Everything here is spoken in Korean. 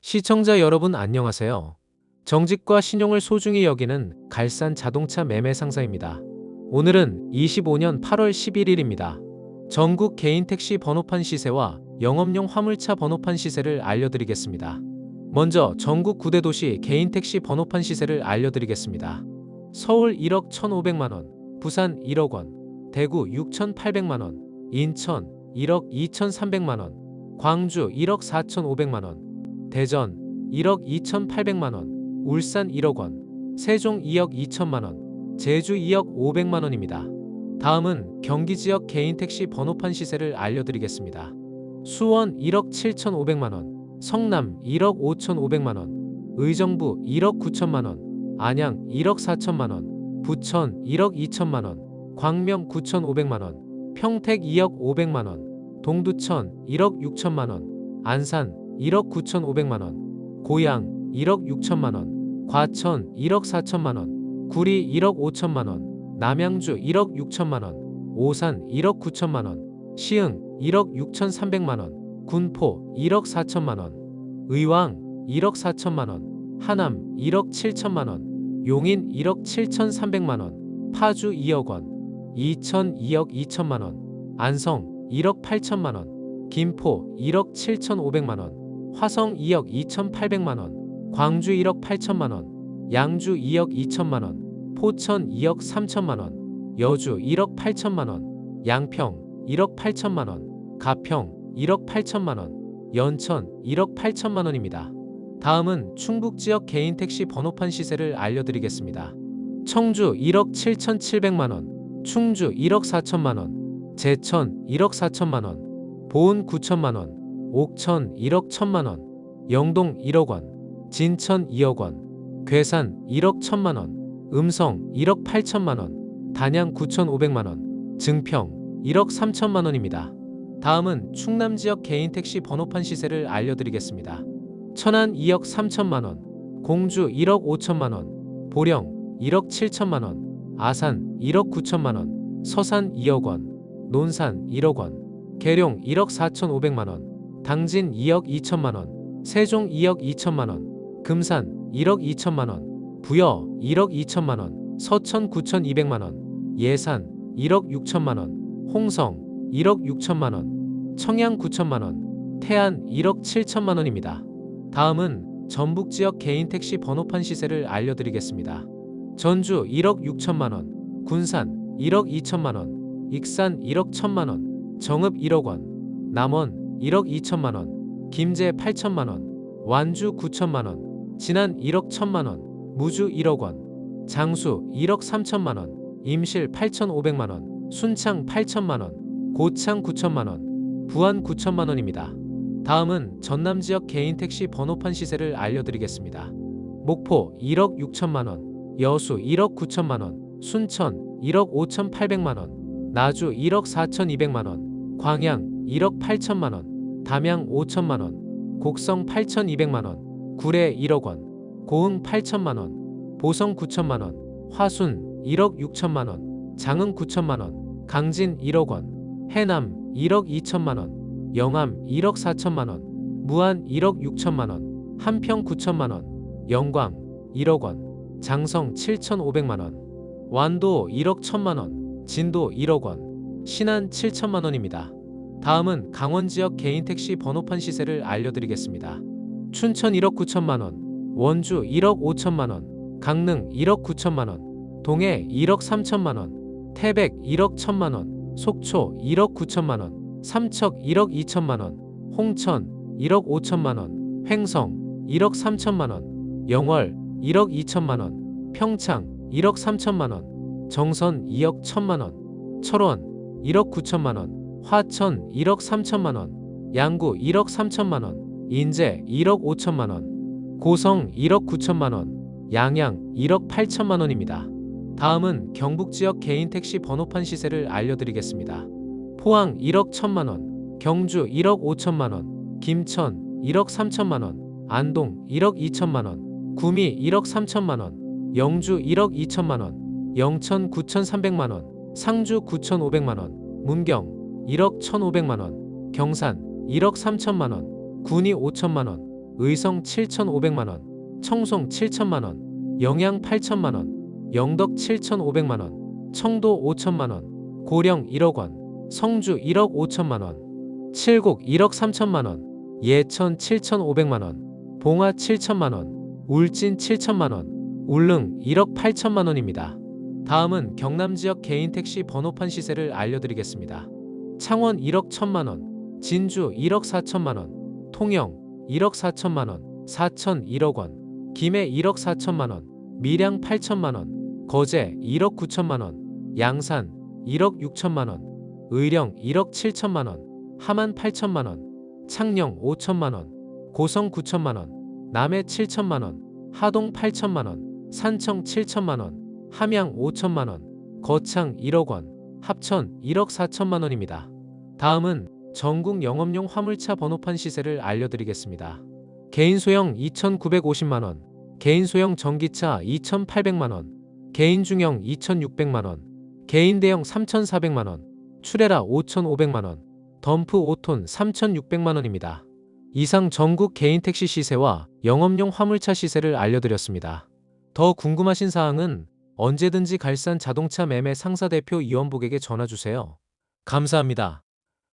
시청자 여러분 안녕하세요. 정직과 신용을 소중히 여기는 갈산 자동차 매매 상사입니다. 오늘은 25년 8월 11일입니다. 전국 개인 택시 번호판 시세와 영업용 화물차 번호판 시세를 알려드리겠습니다. 먼저 전국 9대 도시 개인 택시 번호판 시세를 알려드리겠습니다. 서울 1억 1,500만원, 부산 1억 원, 대구 6,800만원, 인천 1억 2,300만원, 광주 1억 4,500만원, 대전 1억 2,800만 원, 울산 1억 원, 세종 2억 2천만 원, 제주 2억 500만원입니다. 다음은 경기 지역 개인 택시 번호판 시세를 알려드리겠습니다. 수원 1억 7,500만 원, 성남 1억 5,500만 원, 의정부 1억 9천만 원, 안양 1억 4천만 원, 부천 1억 2천만 원, 광명 9,500만 원, 평택 2억 500만원, 동두천 1억 6천만 원, 안산 1억 9,500만 원, 고양 1억 6천만 원, 과천 1억 4천만 원, 구리 1억 5천만 원, 남양주 1억 6천만 원, 오산 1억 9천만 원, 시흥 1억 6천3백만원, 군포 1억 4천만 원, 의왕 1억 4천만 원, 하남 1억 7천만 원, 용인 1억 7천3백만원, 파주 2억 원, 이천 2억 2천만 원, 안성 1억 8천만 원, 김포 1억 7천5백만원, 화성 2억 2,800만 원, 광주 1억 8천만 원, 양주 2억 2천만 원, 포천 2억 3천만 원, 여주 1억 8천만 원, 양평 1억 8천만 원, 가평 1억 8천만 원, 연천 1억 8천만 원입니다. 다음은 충북 지역 개인 택시 번호판 시세를 알려드리겠습니다. 청주 1억 7,700만 원, 충주 1억 4천만 원, 제천 1억 4천만 원, 보은 9천만 원, 옥천 1억 1천만원, 영동 1억 원, 진천 2억 원, 괴산 1억 1천만원, 음성 1억 8천만원, 단양 9천5백만원, 증평 1억 3천만원입니다. 다음은 충남 지역 개인 택시 번호판 시세를 알려드리겠습니다. 천안 2억 3천만원, 공주 1억 5천만원, 보령 1억 7천만원, 아산 1억 9천만원, 서산 2억 원, 논산 1억 원, 계룡 1억 4천5백만원, 당진 2억 2천만 원, 세종 2억 2천만 원, 금산 1억 2천만 원, 부여 1억 2천만 원, 서천 9천2백만원, 예산 1억 6천만 원, 홍성 1억 6천만 원, 청양 9천만 원, 태안 1억 7천만 원입니다. 다음은 전북 지역 개인 택시 번호판 시세를 알려드리겠습니다. 전주 1억 6천만 원, 군산 1억 2천만 원, 익산 1억 1천만 원, 정읍 1억 원, 남원 1억 2천만 원, 김제 8천만 원, 완주 9천만 원, 진안 1억 1천만 원, 무주 1억 원, 장수 1억 3천만 원, 임실 8천5백만 원, 순창 8천만 원, 고창 9천만 원, 부안 9천만 원입니다. 다음은 전남 지역 개인 택시 번호판 시세를 알려드리겠습니다. 목포 1억 6천만 원, 여수 1억 9천만 원, 순천 1억 5천8백만 원, 나주 1억 4천2백만 원, 광양 1억 8천만 원, 담양 5천만 원, 곡성 8천2백만 원, 구례 1억 원, 고흥 8천만 원, 보성 9천만 원, 화순 1억 6천만 원, 장흥 9천만 원, 강진 1억 원, 해남 1억 2천만 원, 영암 1억 4천만 원, 무안 1억 6천만 원, 한평 9천만 원, 영광 1억 원, 장성 7천5백만 원, 완도 1억 1천만 원, 진도 1억 원, 신안 7천만 원입니다. 다음은 강원 지역 개인 택시 번호판 시세를 알려드리겠습니다. 춘천 1억 9천만 원, 원주 1억 5천만 원, 강릉 1억 9천만 원, 동해 1억 3천만 원, 태백 1억 1천만 원, 속초 1억 9천만 원, 삼척 1억 2천만 원, 홍천 1억 5천만 원, 횡성 1억 3천만 원, 영월 1억 2천만 원, 평창 1억 3천만 원, 정선 2억 1천만 원, 철원 1억 9천만 원, 화천 1억 3천만 원, 양구 1억 3천만 원, 인제 1억 5천만 원, 고성 1억 9천만 원, 양양 1억 8천만 원입니다. 다음은 경북 지역 개인 택시 번호판 시세를 알려드리겠습니다. 포항 1억 1천만 원, 경주 1억 5천만 원, 김천 1억 3천만 원, 안동 1억 2천만 원, 구미 1억 3천만 원, 영주 1억 2천만 원, 영천 9천3백만 원, 상주 9천5백만 원, 문경 1억 1,500만 원, 경산 1억 3천만 원, 군이 5천만 원, 의성 7,500만 원, 청송 7천만 원, 영양 8천만 원, 영덕 7,500만 원, 청도 5천만 원, 고령 1억 원, 성주 1억 5천만 원, 칠곡 1억 3천만 원, 예천 7,500만 원, 봉화 7천만 원, 울진 7천만 원, 울릉 1억 8천만 원입니다. 다음은 경남 지역 개인 택시 번호판 시세를 알려드리겠습니다. 창원 1억 1천만 원, 진주 1억 4천만 원, 통영 1억 4천만 원, 사천 1억 원, 김해 1억 4천만 원, 밀양 8천만 원, 거제 1억 9천만 원, 양산 1억 6천만 원, 의령 1억 7천만원, 함안 8천만 원, 창녕 5천만 원, 고성 9천만 원, 남해 7천만 원, 하동 8천만 원, 산청 7천만 원, 함양 5천만 원, 거창 1억 원, 합천 1억 4천만 원입니다. 다음은 전국 영업용 화물차 번호판 시세를 알려드리겠습니다. 개인 소형 2,950만 원, 개인 소형 전기차 2,800만 원, 개인 중형 2,600만 원, 개인 대형 3,400만 원, 출애라 5,500만 원, 덤프 5톤 3,600만 원입니다. 이상 전국 개인 택시 시세와 영업용 화물차 시세를 알려드렸습니다. 더 궁금하신 사항은 언제든지 갈산 자동차 매매 상사 대표 이원복에게 전화 주세요. 감사합니다.